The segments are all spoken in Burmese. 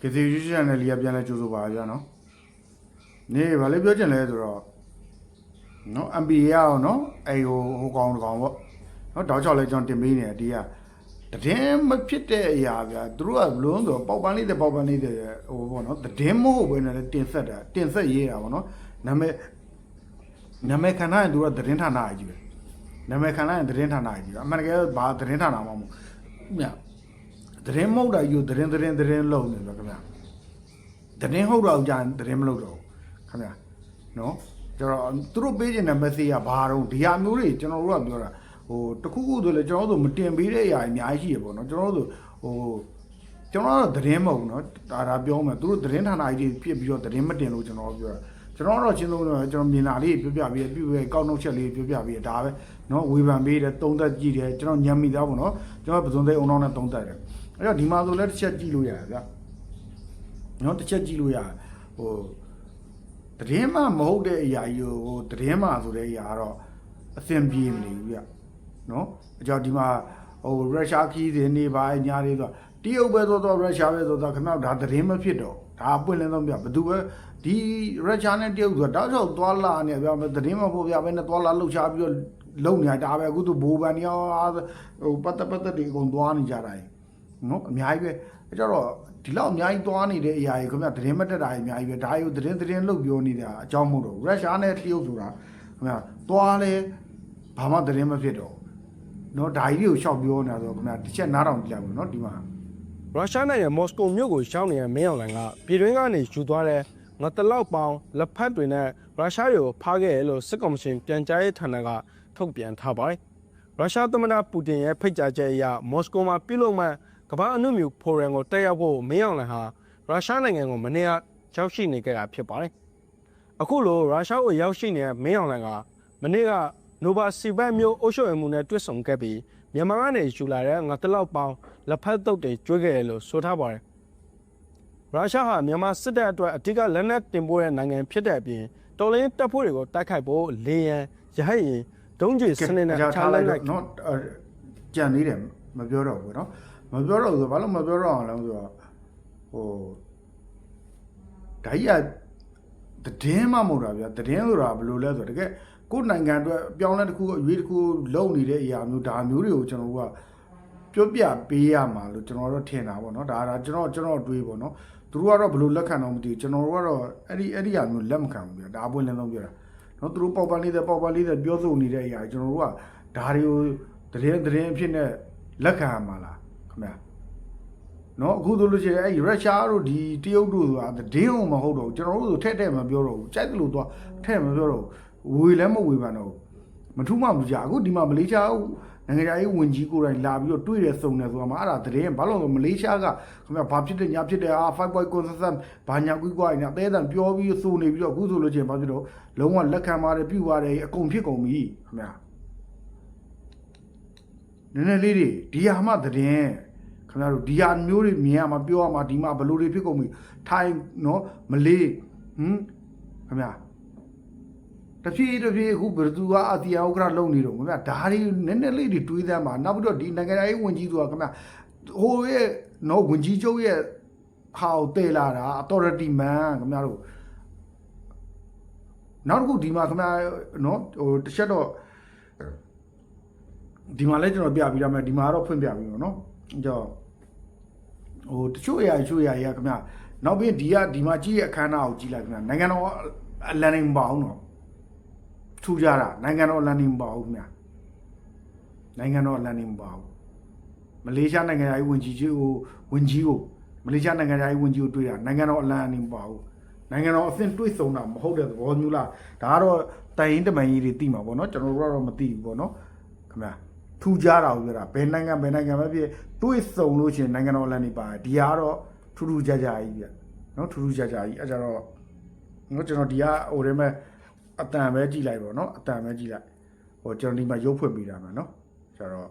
ကစီယူချန်နယ်လေးကပြန်လဲကြိုးဆိုပါဗျာနော်နေဘာလဲပြောချင်လဲဆိုတော့နော် MBA ရအောင်နော်အဲ့ဟိုဟိုကောင်တကောင်ပေါ့နော်တောက်ချောက်လဲကျွန်တော်တင်ပေးနေတယ်ဒီကတည်င်းမဖြစ်တဲ့အရာဗျာသူတို့ကဘလုံးဆိုပေါက်ပန်းလေးတဲ့ပေါက်ပန်းလေးတဲ့ဟိုပေါ့နော်တည်င်းမဟုတ်ဘဲနဲ့တင်ဆက်တာတင်ဆက်ရေးတာပေါ့နော်နာမည်နာမည်ခံထားရင်သူကတည်င်းဌာနအကြီးပဲနာမည်ခံထားရင်တည်င်းဌာနအကြီးပဲအမှန်တကယ်ဘာတည်င်းဌာနမှမဟုတ်မြတ် သတင်းမဟုတ်တာယူသတင်းသတင်းသတင်းလုံးနေတော့ခင်ဗျာသတင်းဟုတ်တော့ကြာသတင်းမလုပ်တော့ဘူးခင်ဗျာနော်ကျွန်တော်သူတို့ပေးခြင်းတဲ့ message ကဘာတော့ဒီဟာမျိုးတွေကျွန်တော်တို့ကပြောတာဟိုတခုခုဆိုလေကျွန်တော်တို့မတင်ပေးတဲ့အရာအများကြီးရှိရပေါ့နော်ကျွန်တော်တို့ဟိုကျွန်တော်တို့သတင်းမဟုတ်နော်ဒါဒါပြောမယ်သူတို့သတင်းဌာနကြီးဖြစ်ပြီးတော့သတင်းမတင်လို့ကျွန်တော်ပြောတာကျွန်တော်တော့ချင်းဆုံးတော့ကျွန်တော်မြင်လာလေးပြောပြပြီးပြပြကောက်နှုတ်ချက်လေးပြောပြပြီးဒါပဲနော်ဝေဖန်ပေးတယ်တုံးသက်ကြည့်တယ်ကျွန်တော်ညံမိသားပေါ့နော်ကျွန်တော်ပစုံသိအောင်အောင်နဲ့တုံးသက်တယ် အဲ့တော့ဒီမှာဆိုလည်းတစ်ချက်ကြည့်လို့ရတယ်ဗျနော်တစ်ချက်ကြည့်လို့ရတယ်ဟိုတည်င်းမှမဟုတ်တဲ့အရာကြီးကိုဟိုတည်င်းမှဆိုတဲ့အရာကတော့အဆင်ပြေမနေဘူးဗျနော်အကြောင်းဒီမှာဟိုရုရှားခီးတွေနေပါညာတွေဆိုတရုတ်ပဲဆိုတော့ရုရှားပဲဆိုတော့ခဏဒါတည်င်းမဖြစ်တော့ဒါအပွင့်လင်းဆုံးပြဘယ်သူပဲဒီရုရှားနဲ့တရုတ်ဆိုတော့တောက်ချောက်သွားလာနေဗျတည်င်းမဖို့ဗျပဲနဲ့သွားလာလှုပ်ရှားပြီးတော့လုံနေတာပဲအခုသူဘိုးဘန်ရောဟိုပတ်သက်ပတ်သက်တွေအကုန်သွားနေကြတာ နော်အများကြီးပဲအဲကြတော့ဒီလောက်အများကြီးသွားနေတဲ့အရာကြီးခင်ဗျသတင်းမတက်တာကြီးအများကြီးပဲဒါကြီးကိုသတင်းသတင်းလုပ်ပြောနေတာအကြောင်းမဟုတ်တော့ဘူးရုရှားနဲ့တရုတ်ဆိုတာခင်ဗျသွားလဲဘာမှသတင်းမဖြစ်တော့ဘူးနော်ဒါကြီးတွေကိုရှောက်ပြောနေတာဆိုတော့ခင်ဗျတစ်ချက်နားထောင်ကြည့်လိုက်ပါနော်ဒီမှာရုရှားနိုင်ငံမော်စကိုမြို့ကိုရှောင်းနေတဲ့မင်းအောင်လှိုင်ကပြည်တွင်းကနေယူသွားတဲ့ငါတလောက်ပေါင်းလက်ဖက်တွေနဲ့ရုရှားတွေကိုဖားခဲ့ရလို့စစ်ကောင်စီပြန်ကြားရေးဌာနကထုတ်ပြန်ထားပါတယ်။ရုရှားသမ္မတပူတင်ရဲ့ဖိတ်ကြားချက်အရမော်စကိုမှာပြုလုပ်မှ ကမ္ဘာအနုမြူဖိုရမ်ကိုတက်ရောက်ဖို့မင်းအောင်လှိုင်ဟာရုရှားနိုင်ငံကိုမနေ့ကရောက်ရှိနေခဲ့တာဖြစ်ပါတယ်။အခုလိုရုရှားကိုရောက်ရှိနေတဲ့မင်းအောင်လှိုင်ကမနေ့ကနိုဗာစီဘတ်မြို့အုပ်ချုပ်ရေးမှူးနဲ့တွေ့ဆုံခဲ့ပြီးမြန်မာကနေယူလာတဲ့ငါတလောက်ပေါင်းလက်ဖက်တုပ်တွေကျွေးခဲ့တယ်လို့ဆိုထားပါတယ်။ရုရှားဟာမြန်မာစစ်တပ်အတွက်အဓိကလက်နက်တင်ပို့တဲ့နိုင်ငံဖြစ်တဲ့အပြင်တော်လင်းတပ်ဖွဲ့တွေကိုတိုက်ခိုက်ဖို့လေယံရဟတ်ရင်ဒုံးကျည်စနစ်နဲ့အခြားလက်နက်နော်ကြံသေးတယ်မပြောတော့ဘူးနော် မပြောတော့ဘူးဆိုဘာလို့မပြောတော့အောင်လဲဆိုတော့ဟိုဒါကြီးကတည်င်းမှမဟုတ်တာဗျာတည်င်းဆိုတာဘယ်လိုလဲဆိုတော့တကယ်ကိုယ်နိုင်ငံအတွက်အပြောင်းလဲတစ်ခုအရွေးတစ်ခုလုပ်နေတဲ့အရာမျိုးဒါမျိုးတွေကိုကျွန်တော်တို့ကပြောပြပေးရမှာလို့ကျွန်တော်တို့ထင်တာပေါ့နော်ဒါဒါကျွန်တော်ကျွန်တော်တွေးပေါ့နော်သူတို့ကတော့ဘယ်လိုလက်ခံတော့မသိဘူးကျွန်တော်တို့ကတော့အဲ့ဒီအဲ့ဒီအရာမျိုးလက်မခံဘူးဗျာဒါအပွင့်လင်းဆုံးပြောတာနော်သူတို့ပေါက်ပန်းလေးတဲ့ပေါက်ပန်းလေးတဲ့ပြောဆိုနေတဲ့အရာကျွန်တော်တို့ကဒါတွေကိုတရင်တရင်အဖြစ်နဲ့လက်ခံရမှာလား ခင်ဗျာနော်အခုဆိုလို့ရှိရင်အဲ့ရုရှားတို့ဒီတရုတ်တို့ဆိုတာဒင်းအောင်မဟုတ်တော့ဘူးကျွန်တော်တို့ဆိုထက်ထက်မပြောတော့ဘူးကြိုက်တယ်လို့သွားထက်မပြောတော့ဘူးဝေလည်းမဝေပန်တော့ဘူးမထူးမှမကြအခုဒီမှာမလေးရှားနိုင်ငံခြားရေးဝန်ကြီးကိုယ်တိုင်လာပြီးတော့တွေ့တယ်စုံတယ်ဆိုတာမှအဲ့ဒါဒင်းဘာလို့လဲမလေးရှားကခင်ဗျာဘာဖြစ်တယ်ညာဖြစ်တယ်အာ 5.consistent ဘာညာကွီးကွာညာအသေးအံပြောပြီးစိုးနေပြီးတော့အခုဆိုလို့ရှိရင်ဘာဖြစ်တော့လုံးဝလက်ခံပါတယ်ပြုပါတယ်အကုန်ဖြစ်ကုန်ပြီခင်ဗျာနည်းနည်းလေးတွေဒီဟာမှဒင်း ခင်ဗျားတို့ဒီဟာမျိုးတွေမြင်ရမှာပြောရမှာဒီမှာဘယ်လိုတွေဖြစ်ကုန်ပြီထိုင်းနော်မလေးဟမ်ခင်ဗျာတဖြည်းတဖြည်းအခုဘယ်သူကအတီယာဥက္ကရာလုံနေတော့ခင်ဗျာဒါတွေနည်းနည်းလေးတွေတွေးသမ်းပါနောက်ပြီးတော့ဒီနိုင်ငံရေးဝန်ကြီးဆိုတာခင်ဗျာဟိုရဲ့နော်ဝန်ကြီးချုပ်ရဲ့ဟာကိုတည်လာတာ authority man ခင်ဗျားတို့နောက်တစ်ခုဒီမှာခင်ဗျာနော်ဟိုတစ်ချက်တော့ဒီမှာလည်းကျွန်တော်ပြပြီးရမယ်ဒီမှာတော့ဖွင့်ပြပြီးတော့နော်ကြောက် ဟိုတချို့အရာတချို့အရာတွေကခင်ဗျနောက်ပြီးဒီကဒီမှာကြည့်ရအခမ်းအနားကိုကြည့်လိုက်ခင်ဗျနိုင်ငံတော်အလန်နေမပါဘူးနော်ထူကြတာနိုင်ငံတော်အလန်နေမပါဘူးခင်ဗျနိုင်ငံတော်အလန်နေမပါဘူးမလေးရှားနိုင်ငံသားရေးဝန်ကြီးကြီးကိုဝန်ကြီးကိုမလေးရှားနိုင်ငံသားရေးဝန်ကြီးကိုတွေ့တာနိုင်ငံတော်အလန်နေမပါဘူးနိုင်ငံတော်အဆင့်တွေ့ဆုံတာမဟုတ်တဲ့သဘောမျိုးလားဒါကတော့တိုင်ရင်တမန်ကြီးတွေသိမှာပေါ့နော်ကျွန်တော်တို့ကတော့မသိဘူးပေါ့နော်ခင်ဗျ ထူကြတာကိုပြောတာဘယ်နိုင်ငံဘယ်နိုင်ငံပဲဖြစ်တွေ့ဆုံလို့ရှိရင်နိုင်ငံတော်လမ်းနေပါတယ်ဒီဟာကတော့ထူးထူးခြားခြားကြီးပြနော်ထူးထူးခြားခြားကြီးအဲကြတော့နော်ကျွန်တော်ဒီကဟိုထဲမှာအတန်ပဲကြည့်လိုက်ပေါ့နော်အတန်ပဲကြည့်လိုက်ဟိုကျွန်တော်ဒီမှာရုပ်ဖွင့်ပေးတာမှာနော်ကျတော့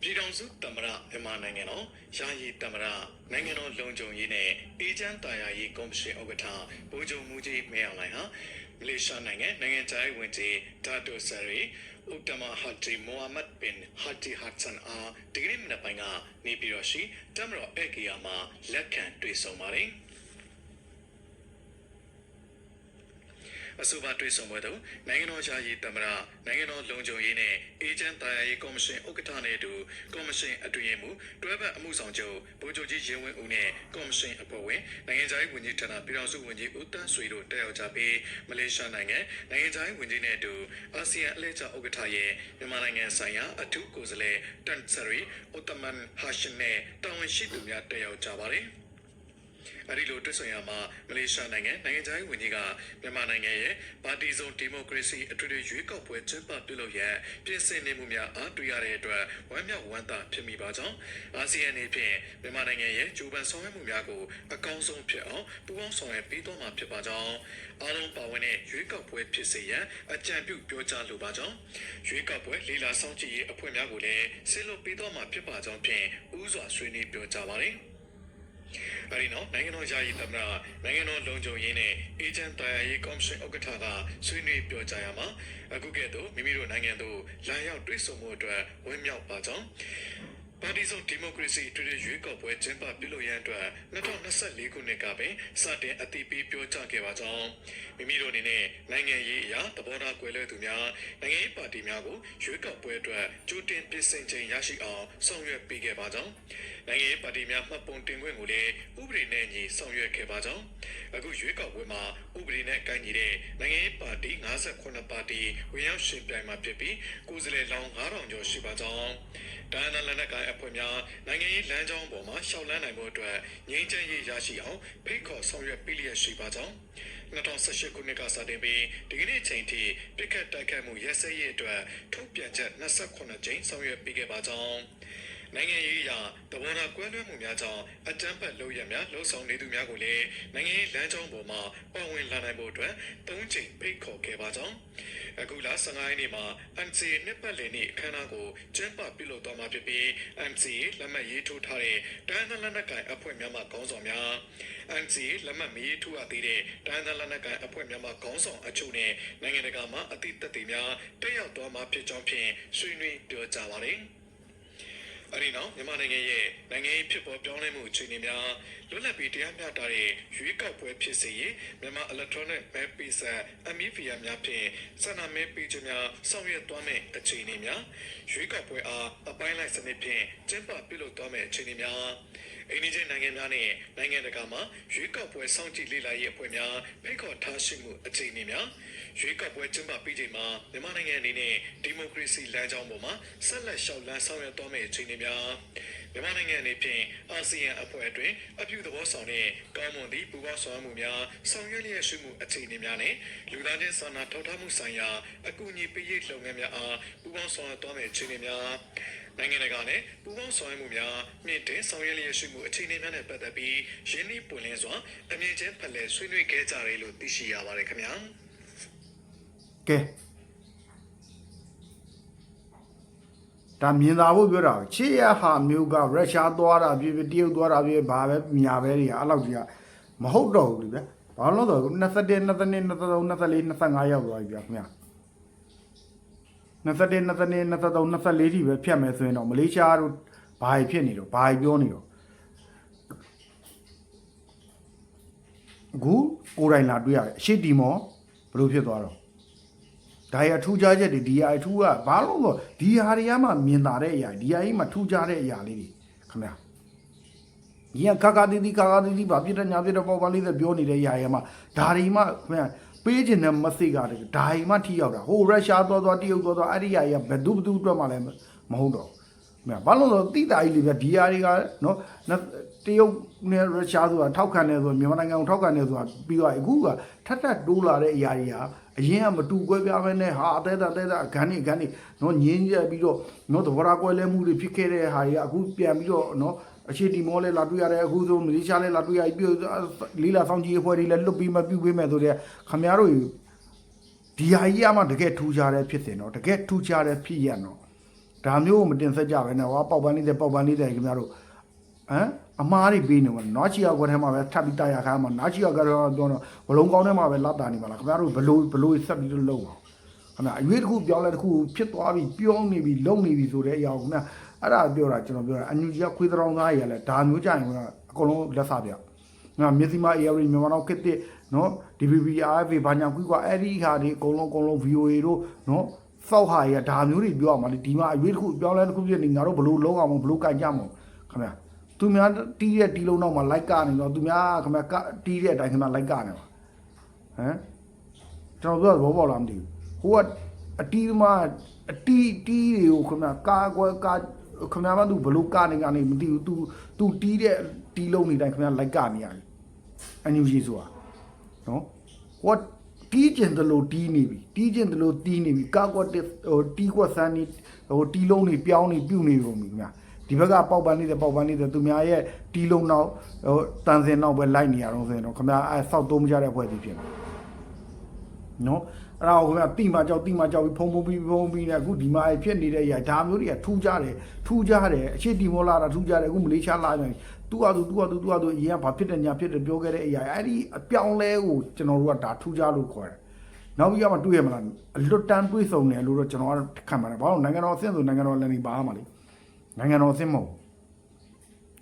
ပြည်ထောင်စုတမရမြန်မာနိုင်ငံတော် ယာယီတမရနိုင်ငံတော်လုံခြုံရေးနဲ့အေဂျင့်တာယာရေးကော်မရှင်ဥက္ကဋ္ဌဗိုလ်ချုပ်မူကြီးမင်းအောင်လှိုင်ဟာမလေးရှားနိုင်ငံနိုင်ငံခြားရေးဝန်ကြီးဒါတိုဆာရီဥတ္တမဟာဂျီမိုဟာမက်ဘင်ဟာဂျီဟတ်ဆန်အားဒီကနေ့မနက်ပိုင်းကနေပြည်တော်ရှိတမတော်အေကီယာမှာလက်ခံတွေ့ဆုံပါတယ် အဆိုပါတွေ့ဆုံပွဲသို့နိုင်ငံတော်ယာယီသမ္မတနိုင်ငံတော်လုံခြုံရေးနဲ့အေဂျင့်တာယာရေးကော်မရှင်ဥက္ကဋ္ဌနဲ့အတူကော်မရှင်အတွင်းရေးမှူးတွဲဘက်အမှုဆောင်ချုပ်ဗိုလ်ချုပ်ကြီးရဲဝင်းဦးနဲ့ကော်မရှင်အဖွဲ့ဝင်နိုင်ငံခြားရေးဝန်ကြီးဌာနပြည်ထောင်စုဝန်ကြီးဦးတန်းဆွေတို့တက်ရောက်ကြပြီးမလေးရှားနိုင်ငံနိုင်ငံခြားရေးဝန်ကြီးနဲ့အတူအာဆီယံအလှည့်ကျဥက္ကဋ္ဌရဲ့မြန်မာနိုင်ငံဆိုင်ရာအထူးကိုယ်စားလှယ်တန်ဆရီအိုတမန်ဟာရှင်နဲ့တာဝန်ရှိသူများတက်ရောက်ကြပါတယ်။ အဲဒီလိုတွေ့ဆုံရမှာမလေးရှားနိုင်ငံနိုင်ငံခြားရေးဝန်ကြီးကမြန်မာနိုင်ငံရဲ့ပါတီစုံဒီမိုကရေစီအထွေထွေရွေးကောက်ပွဲကျင်းပပြုလုပ်ရန်ပြင်ဆင်နေမှုများအားတွေ့ရတဲ့အတွက်ဝမ်းမြောက်ဝမ်းသာဖြစ်မိပါကြောင်းအာဆီယံအနေဖြင့်မြန်မာနိုင်ငံရဲ့ဂျိုးပန်ဆောင်ရွက်မှုများကိုအကောင်းဆုံးဖြစ်အောင်ပူးပေါင်းဆောင်ရွက်ပေးသွားမှာဖြစ်ပါကြောင်းအားလုံးပါဝင်တဲ့ရွေးကောက်ပွဲဖြစ်စေရန်အကြံပြုပြောကြားလိုပါကြောင်းရွေးကောက်ပွဲလေးလာဆောင်ကြည့်ရေးအဖွဲ့များကိုလည်းဆက်လုပ်ပေးသွားမှာဖြစ်ပါကြောင်းဖြင့်ဥစွာဆွေးနွေးပြောကြားပါတယ် အဲဒီနောက်နိုင်ငံတော်ယာယီသမ္မတနိုင်ငံတော်လုံခြုံရေးနဲ့အေဂျင့်တာယာရေးကော်မရှင်ဥက္ကဋ္ဌကဆွေးနွေးပြောကြားရမှာအခုကဲ့သို့မိမိတို့နိုင်ငံသို့လာရောက်တွေ့ဆုံမှုအတွက်ဝန်းမြောက်ပါကြောင်း ပါတီစုံဒီမိုကရေစီတွေ့တဲ့ရွေးကောက်ပွဲကျင်းပပြုလုပ်ရန်အတွက်2024ခုနှစ်ကပင်စတင်အသိပေးပြောကြားခဲ့ပါကြောင်းမိမိတို့အနေနဲ့နိုင်ငံရေးအရာသဘောထားကွဲလွဲသူများနိုင်ငံရေးပါတီများကိုရွေးကောက်ပွဲအတွက်ကြိုတင်ပြင်ဆင်ခြင်းရရှိအောင်ဆောင်ရွက်ပေးခဲ့ပါကြောင်းနိုင်ငံရေးပါတီများမှတ်ပုံတင်ခွင့်ကိုလည်းဥပဒေနဲ့ညီဆောင်ရွက်ခဲ့ပါကြောင်းအခုရွေးကောက်ပွဲမှာဥပဒေနဲ့ကိုင်ညီတဲ့နိုင်ငံရေးပါတီ58ပါတီဝင်ရောက်ရှင်ပြိုင်မှာဖြစ်ပြီးကိုယ်စားလှယ်လောင်း9000ကျော်ရှိပါကြောင်းဒါနလန်နက်ကိုင်အဖွဲ့များနိုင်ငံရေးလမ်းကြောင်းပေါ်မှာရှောက်လန်းနိုင်မှုအတွက်ငြိမ်းချမ်းရေးရရှိအောင်ဖိတ်ခေါ်ဆောင်ရွက်ပေးလျက်ရှိပါကြောင်း2018ခုနှစ်ကစတင်ပြီးဒီကနေ့ချိန်ထိပြစ်ခတ်တိုက်ခိုက်မှုရဲစဲရေးအတွက်ထုတ်ပြန်ချက်28ကြိမ်ဆောင်ရွက်ပေးခဲ့ပါကြောင်း နိုင်ငံရေးအရာတဘောနာကွဲလွဲမှုများကြောင့်အကြမ်းဖက်လုပ်ရများလှုံ့ဆော်နေသူများကိုလည်းနိုင်ငံရေးလမ်းကြောင်းပေါ်မှာပါဝင်လာနိုင်ဖို့အတွက်သုံးချိန်ဖိတ်ခေါ်ခဲ့ပါကြောင်းအခုလ15ရက်နေ့မှာ NCA နှစ်ပတ်လည်နေ့အခမ်းအနားကိုကျင်းပပြုလုပ်သွားမှာဖြစ်ပြီး NCA လက်မှတ်ရေးထိုးထားတဲ့တိုင်းဒေသလက်နက်ကိုင်အဖွဲ့များမှခေါင်းဆောင်များ NCA လက်မှတ်မရေးထိုးရသေးတဲ့တိုင်းဒေသလက်နက်ကိုင်အဖွဲ့များမှခေါင်းဆောင်အချို့နဲ့နိုင်ငံတကာမှအသည့်သက်သေများတက်ရောက်သွားမှာဖြစ်ကြောင်းဖြင့်ဆွေးနွေးပြောကြားပါတယ် အဲဒီနောက်မြန်မာနိုင်ငံရဲ့နိုင်ငံရေးဖြစ်ပေါ်ပြောင်းလဲမှုအခြေအနေများလွတ်လပ်ပြီးတရားမျှတတဲ့ရွေးကောက်ပွဲဖြစ်စေရေးမြန်မာ electronic map pizza MEVR များဖြင့်စန္ဒမဲပေးခြင်းများဆောင်ရွက်သွားမယ့်အခြေအနေများရွေးကောက်ပွဲအားအပိုင်းလိုက်စနစ်ဖြင့်ကျင်းပပြုလုပ်သွားမယ့်အခြေအနေများ အိန္ဒိယနိုင်ငံများနဲ့နိုင်ငံတကာမှာရွေးကောက်ပွဲစောင့်ကြည့်လေ့လာရေးအဖွဲ့များဖိတ်ခေါ်ထားရှိမှုအခြေအနေများရွေးကောက်ပွဲကျင်းပပြီးချိန်မှာမြန်မာနိုင်ငံအနေနဲ့ဒီမိုကရေစီလမ်းကြောင်းပေါ်မှာဆက်လက်ရှောက်လန်းဆောင်ရွက်သွားမယ့်အခြေအနေများမြန်မာနိုင်ငံအနေဖြင့်အာဆီယံအဖွဲ့အတွင်းအပြုသဘောဆောင်တဲ့ကောင်းမွန်သည့်ပူးပေါင်းဆောင်ရွက်မှုများဆောင်ရွက်လျက်ရှိမှုအခြေအနေများနဲ့လူသားချင်းစာနာထောက်ထားမှုဆိုင်ရာအကူအညီပေးရေးလုပ်ငန်းများအားပူးပေါင်းဆောင်ရွက်သွားမယ့်အခြေအနေများ နိုင်ငံတကာနဲ့ပူးပေါင်းဆောင်ရွက်မှုများမြင့်တင်ဆောင်ရွက်လျက်ရှိမှုအခြေအနေများနဲ့ပတ်သက်ပြီးရင်းနှီးပွင့်လင်းစွာအမြင့်ချင်းဖလှယ်ဆွေးနွေးခဲ့ကြတယ်လို့သိရှိရပါတယ်ခင်ဗျာကဲဒါမြင်သာဖို့ပြောတာပဲချစ်ရဟာမျိုးကရုရှားသွားတာဖြစ်ဖြစ်တရုတ်သွားတာဖြစ်ဖြစ်ဘာပဲညာပဲတွေကအဲ့လောက်ကြီးကမဟုတ်တော့ဘူးလေဗျာဘာလို့လဲဆိုတော့21 22 23 24 25ရောက်သွားပြီဗျာခင်ဗျာ 21 22 23 24ထိပဲဖြတ်မယ်ဆိုရင်တော့မလေးရှားတို့ဘာကြီးဖြစ်နေတော့ဘာကြီးပြောနေတော့အခုကိုယ်တိုင်လာတွေ့ရတယ်အရှိတီမောဘယ်လိုဖြစ်သွားတော့ဒါရအထူးခြားချက်တွေဒီဟာအထူးကဘာလို့လဲဒီဟာတွေကမှမြင်သာတဲ့အရာဒီဟာကြီးမှထူးခြားတဲ့အရာလေးတွေခင်ဗျာဒီကကာကာတီတီကာကာတီတီဘာဖြစ်တဲ့ညာဖြစ်တဲ့ပေါ့ပါလေးတွေပြောနေတဲ့အရာတွေမှဒါတွေမှခင်ဗျာ ပေးခြင်းတဲ့မသိကတည်းကဒါတွေမှထိရောက်တာဟိုရုရှားသွားသွားတရုတ်သွားသွားအဲ့ဒီအရာကြီးဘယ်သူဘသူအတွက်မှလည်းမဟုတ်တော့ခင်ဗျာဘာလို့လဲဆိုတိတာကြီးလေးပဲဒီဟာတွေကနော်တရုတ်နဲ့ရုရှားဆိုတာထောက်ခံတယ်ဆိုမြန်မာနိုင်ငံကိုထောက်ခံတယ်ဆိုတာပြီးတော့အခုကထပ်ထပ်တိုးလာတဲ့အရာတွေဟာအရင်ကမတူကွဲပြားပဲနဲ့ဟာအသေးသားအသေးသားဂန်းနေဂန်းနေနော်ငင်းကြပြီးတော့နော်သဘောထားကွဲလဲမှုတွေဖြစ်ခဲ့တဲ့ဟာတွေကအခုပြန်ပြီးတော့နော် အခြေတီမောလဲလာတွေ့ရတယ်အခုဆိုမလေးရှားလဲလာတွေ့ရပြီးလီလာဆောင်ကြီးအဖွဲ့တွေလည်းလွတ်ပြီးမပြုတ်ပေးမယ်ဆိုတဲ့ခမရတို့ဒီဟာကြီးအမှတကယ်ထူးခြားတဲ့ဖြစ်စဉ်တော့တကယ်ထူးခြားတဲ့ဖြစ်ရတော့ဒါမျိုးကိုမတင်ဆက်ကြပဲနဲ့ဟောပေါက်ပန်းလေးတဲ့ပေါက်ပန်းလေးတဲ့ခင်ဗျားတို့ဟမ်အမားတွေပေးနေမှာနွားချီရောက်ခွဲထဲမှာပဲထပ်ပြီးတိုက်ရခါမှာနွားချီရောက်ကတော့ပြောတော့ဘလုံးကောင်းထဲမှာပဲလတ်တာနေပါလားခင်ဗျားတို့ဘလို့ဘလို့ဆက်ပြီးတော့လုံးအောင် ခခင်ဗျာအရွေးတစ်ခုပြောင်းလဲတစ်ခုဖြစ်သွားပြီပြောင်းနေပြီလုံနေပြီဆိုတဲ့အရာကိုခင်ဗျာအဲ့ဒါပြောတာကျွန်တော်ပြောတာအန်ယူဂျီကခွေးတောင်သားကြီးရလဲဒါမျိုးကြရင်ကအကုန်လုံးလက်စားပြငါမျက်စိမ AR မြန်မာနောက်ခစ်တဲ့နော် DVB RFA ဘာညာကွီးကွာအဲ့ဒီဟာတွေအကုန်လုံးအကုန်လုံး VOA တို့နော်စောက်ဟာရဒါမျိုးတွေပြောရမှာလေဒီမှာအရွေးတစ်ခုပြောင်းလဲတစ်ခုဖြစ်နေငါတို့ဘလို့လုံးအောင်ဘလို့ကြိုက်ကြမလို့ခင်ဗျာသူများတီးတဲ့တီးလုံးတော့မှလိုက်ကနေတော့သူများခင်ဗျာကတီးတဲ့အတိုင်းခင်ဗျာလိုက်ကနေပါဟမ်ကျွန်တော်ပြောဘောပေါက်လားမသိဘူး ဟိုကအတီးသမားအတီးတီးတွေကိုခင်ဗျာကာကွယ်ကာခင်ဗျာမသူဘလို့ကနေကနေမသိဘူး तू तू တီးတဲ့တီးလုံးနေတိုင်းခင်ဗျာလိုက်ကနေရတယ်အန်ယူဂျီဆိုတာနော်ဟိုတီးကျင်တယ်လို့တီးနေပြီတီးကျင်တယ်လို့တီးနေပြီကာကွယ်ဟိုတီးကွက်ဆန်းနေဟိုတီးလုံးနေပြောင်းနေပြုတ်နေကုန်ပြီခင်ဗျာဒီဘက်ကပေါက်ပန်းနေတဲ့ပေါက်ပန်းနေတဲ့သူများရဲ့တီးလုံးနောက်ဟိုတန်စင်နောက်ပဲလိုက်နေရတော့ဆိုရင်တော့ခင်ဗျာအဲဆောက်သုံးမကြတဲ့ဖွဲ့စီဖြစ်နေနော် အဲ့ဒါကိုခင်ဗျာတိမကြောက်တိမကြောက်ပြီးဖုံဖုံပြီးဖုံပြီးနေအခုဒီမှာဖြစ်နေတဲ့အရာဒါမျိုးတွေကထူးကြတယ်ထူးကြတယ်အရှိတီမောလာတာထူးကြတယ်အခုမလေးရှားလာပြန်သူ့ဟာသူသူ့ဟာသူသူ့ဟာသူအရင်ကဘာဖြစ်တယ်ညာဖြစ်တယ်ပြောခဲ့တဲ့အရာအဲ့ဒီအပြောင်းလဲကိုကျွန်တော်တို့ကဒါထူးကြလို့ခေါ်တယ်နောက်ပြီးတော့မှတွေ့ရမလားအလွတ်တန်းတွေ့ဆုံတယ်လို့တော့ကျွန်တော်ကခံပါတယ်ဘာလို့နိုင်ငံတော်အဆင့်ဆိုနိုင်ငံတော်လည်းနေပါမှာလေနိုင်ငံတော်အဆင့်မဟုတ်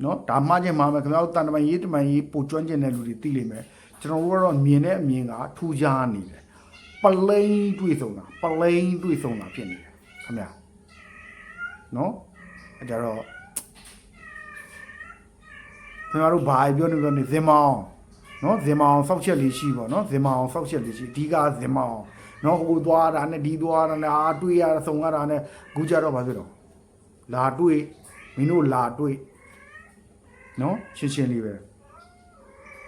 နော်ဒါမှချင်းမှာမယ်ခင်ဗျားတို့တန်တမန်ရေးတမန်ရေးပိုကျွမ်းကျင်တဲ့လူတွေသိလိမ့်မယ်ကျွန်တော်တို့ကတော့မြင်တဲ့အမြင်ကထူးခြားနေတယ် ပလိန်တွေ့ဆုံတာပလိန်တွေ့ဆုံတာဖြစ်နေတယ်ခင်ဗျာနော်အဲကြတော့ခင်ဗျားတို့ဘာပြောနေပြောနေဇင်မောင်နော်ဇင်မောင်စောက်ချက်လေးရှိပေါ့နော်ဇင်မောင်စောက်ချက်လေးရှိအဓိကဇင်မောင်နော်ဟိုသွားတာနဲ့ဒီသွားတာနဲ့အာတွေ့ရတာဆုံရတာနဲ့အခုကြတော့ဘာဖြစ်တော့လာတွေ့မင်းတို့လာတွေ့နော်ရှင်းရှင်းလေးပဲ